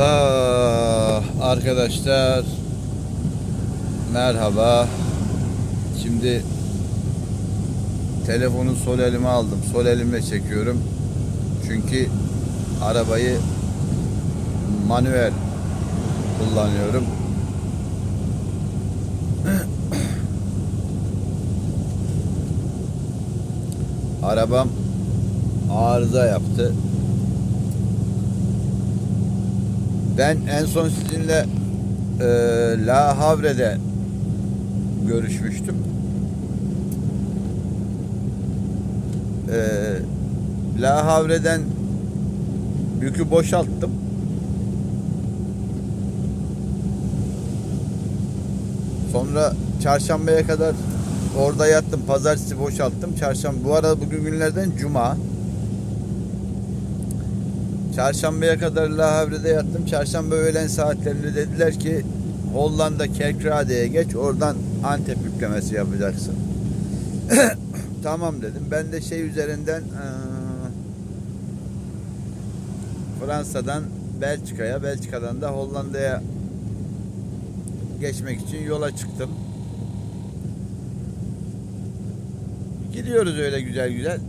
Ah, arkadaşlar merhaba. Şimdi telefonu sol elime aldım. Sol elimle çekiyorum. Çünkü arabayı manuel kullanıyorum. Arabam arıza yaptı. Ben en son sizinle e, La Havre'de görüşmüştüm. E, La Havre'den yükü boşalttım. Sonra çarşambaya kadar orada yattım. Pazartesi boşalttım. Çarşamba bu arada bugün günlerden cuma. Çarşambaya kadar La Havre'de yattım. Çarşamba öğlen saatlerinde dediler ki Hollanda Kerkrade'ye geç. Oradan Antep yüklemesi yapacaksın. tamam dedim. Ben de şey üzerinden Fransa'dan Belçika'ya, Belçika'dan da Hollanda'ya geçmek için yola çıktım. Gidiyoruz öyle güzel güzel.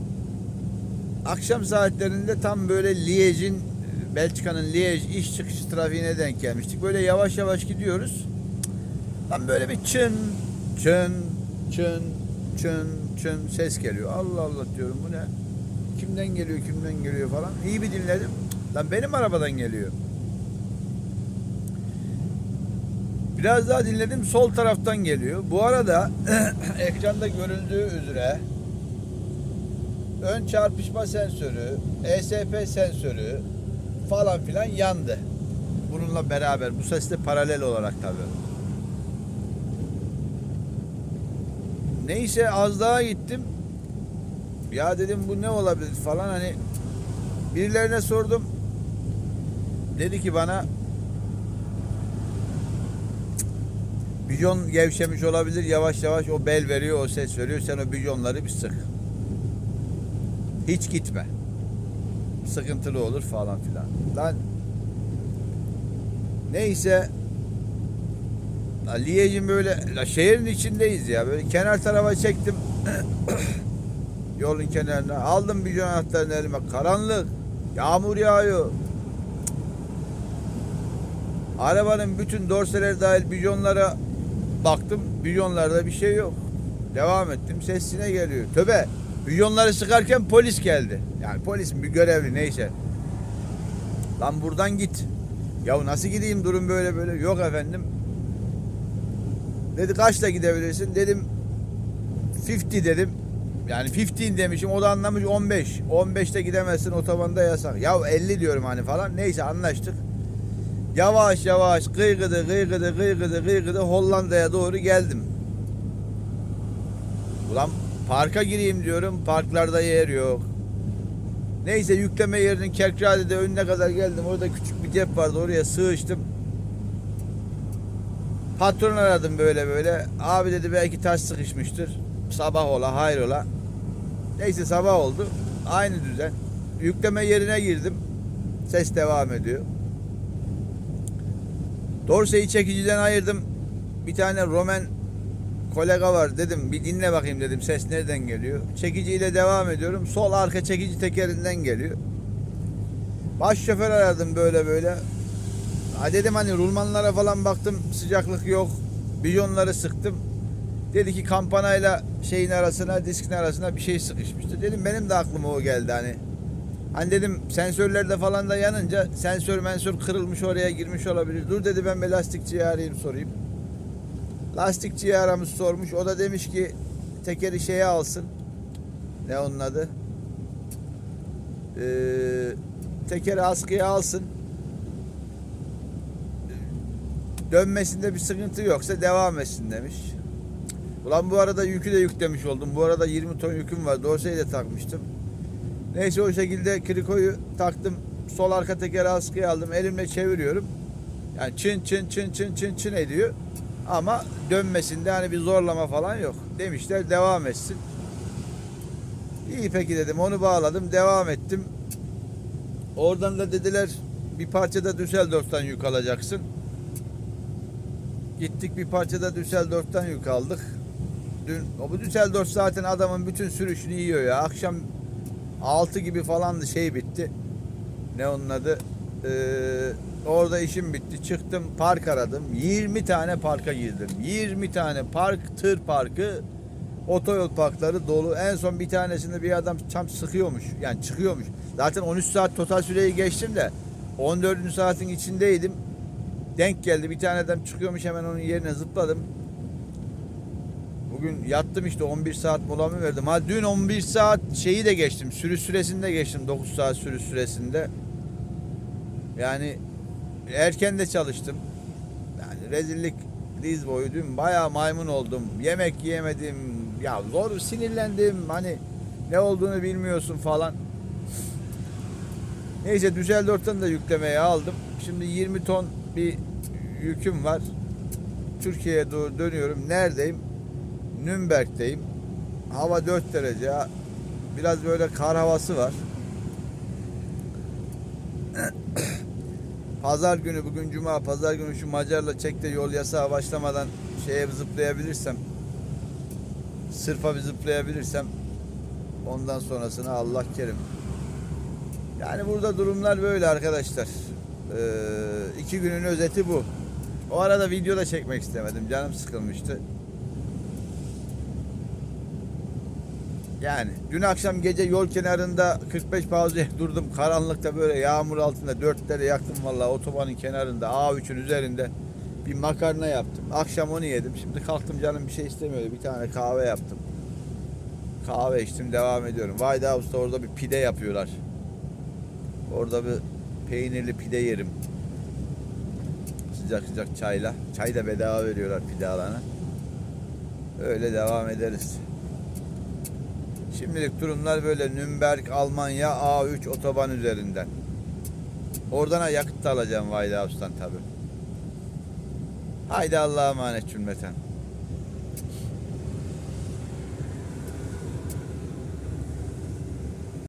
Akşam saatlerinde tam böyle Liège'in Belçika'nın Liège iş çıkışı trafiğine denk gelmiştik. Böyle yavaş yavaş gidiyoruz. Tam böyle bir çın çın çın çın çın ses geliyor. Allah Allah diyorum bu ne? Kimden geliyor kimden geliyor falan. İyi bir dinledim. Lan benim arabadan geliyor. Biraz daha dinledim sol taraftan geliyor. Bu arada ekranda görüldüğü üzere ön çarpışma sensörü, ESP sensörü falan filan yandı. Bununla beraber bu sesle paralel olarak tabii. Neyse az daha gittim. Ya dedim bu ne olabilir falan hani birilerine sordum. Dedi ki bana bijon gevşemiş olabilir. Yavaş yavaş o bel veriyor, o ses veriyor. Sen o bijonları bir sık. Hiç gitme. Sıkıntılı olur falan filan. Lan neyse Liège'in böyle la şehrin içindeyiz ya. Böyle kenar tarafa çektim. Yolun kenarına aldım bijon anahtarını elime. Karanlık. Yağmur yağıyor. Arabanın bütün dorseleri dahil bijonlara baktım. Bijonlarda bir şey yok. Devam ettim. Sesine geliyor. Töbe. Bijonları sıkarken polis geldi. Yani polis bir görevli neyse. Lan buradan git. Ya nasıl gideyim durum böyle böyle. Yok efendim. Dedi kaçla gidebilirsin? Dedim 50 dedim. Yani 15 demişim. O da anlamış 15. 15'te gidemezsin otobanda yasak. Ya 50 diyorum hani falan. Neyse anlaştık. Yavaş yavaş kıygıdı kıygıdı kıygıdı kıygıdı Hollanda'ya doğru geldim. Ulan parka gireyim diyorum. Parklarda yer yok. Neyse yükleme yerinin Kerkrade'de önüne kadar geldim. Orada küçük bir cep vardı. Oraya sığıştım. Patron aradım böyle böyle. Abi dedi belki taş sıkışmıştır. Sabah ola hayrola. Neyse sabah oldu. Aynı düzen. Yükleme yerine girdim. Ses devam ediyor. Dorseyi çekiciden ayırdım. Bir tane Roman kolega var dedim bir dinle bakayım dedim ses nereden geliyor. Çekiciyle devam ediyorum. Sol arka çekici tekerinden geliyor. Baş şoför aradım böyle böyle. Ha dedim hani rulmanlara falan baktım sıcaklık yok. Bijonları sıktım. Dedi ki kampanayla şeyin arasına diskin arasına bir şey sıkışmıştı. Dedim benim de aklıma o geldi hani. Hani dedim sensörlerde falan da yanınca sensör mensör kırılmış oraya girmiş olabilir. Dur dedi ben bir lastikçiyi arayayım sorayım. Lastikçiyi aramış sormuş. O da demiş ki tekeri şeye alsın. Ne onun adı? Ee, tekeri askıya alsın. Dönmesinde bir sıkıntı yoksa devam etsin demiş. Ulan bu arada yükü de yüklemiş oldum. Bu arada 20 ton yüküm var. Dorseyi de takmıştım. Neyse o şekilde krikoyu taktım. Sol arka tekeri askıya aldım. Elimle çeviriyorum. Yani çın çın çın çın çın çın ediyor. Ama dönmesinde hani bir zorlama falan yok. Demişler devam etsin. İyi peki dedim onu bağladım devam ettim. Oradan da dediler bir parçada Düsseldorf'tan yük alacaksın. Gittik bir parçada Düsseldorf'tan yük aldık. Dün o bu Düsseldorf zaten adamın bütün sürüşünü yiyor ya. Akşam 6 gibi falan da şey bitti. Ne onun adı? Ee, orada işim bitti. Çıktım park aradım. 20 tane parka girdim. 20 tane park, tır parkı, otoyol parkları dolu. En son bir tanesinde bir adam tam sıkıyormuş. Yani çıkıyormuş. Zaten 13 saat total süreyi geçtim de 14. saatin içindeydim. Denk geldi. Bir tane adam çıkıyormuş hemen onun yerine zıpladım. Bugün yattım işte 11 saat molamı verdim. Ha dün 11 saat şeyi de geçtim. Sürüş süresinde geçtim 9 saat sürüş süresinde. Yani erken de çalıştım. Yani rezillik diz boyu dün bayağı maymun oldum. Yemek yiyemedim. Ya zor sinirlendim. Hani ne olduğunu bilmiyorsun falan. Neyse Düsseldorf'tan da yüklemeye aldım. Şimdi 20 ton bir yüküm var. Türkiye'ye doğru dönüyorum. Neredeyim? Nürnberg'deyim. Hava 4 derece. Biraz böyle kar havası var. Pazar günü bugün cuma pazar günü şu Macar'la çekte yol yasağı başlamadan şeye zıplayabilirsem sırfa bir zıplayabilirsem ondan sonrasını Allah kerim. Yani burada durumlar böyle arkadaşlar. Ee, iki günün özeti bu. O arada video da çekmek istemedim. Canım sıkılmıştı. Yani dün akşam gece yol kenarında 45 pauzaya durdum. Karanlıkta böyle yağmur altında dörtlere yaktım vallahi otobanın kenarında A3'ün üzerinde bir makarna yaptım. Akşam onu yedim. Şimdi kalktım canım bir şey istemiyordu. Bir tane kahve yaptım. Kahve içtim devam ediyorum. White House'da orada bir pide yapıyorlar. Orada bir peynirli pide yerim. Sıcak sıcak çayla. Çay da bedava veriyorlar pide alana. Öyle devam ederiz. Şimdilik durumlar böyle Nürnberg, Almanya A3 otoban üzerinden. Oradan yakıt da alacağım White House'tan tabi. Haydi Allah'a emanet cümleten.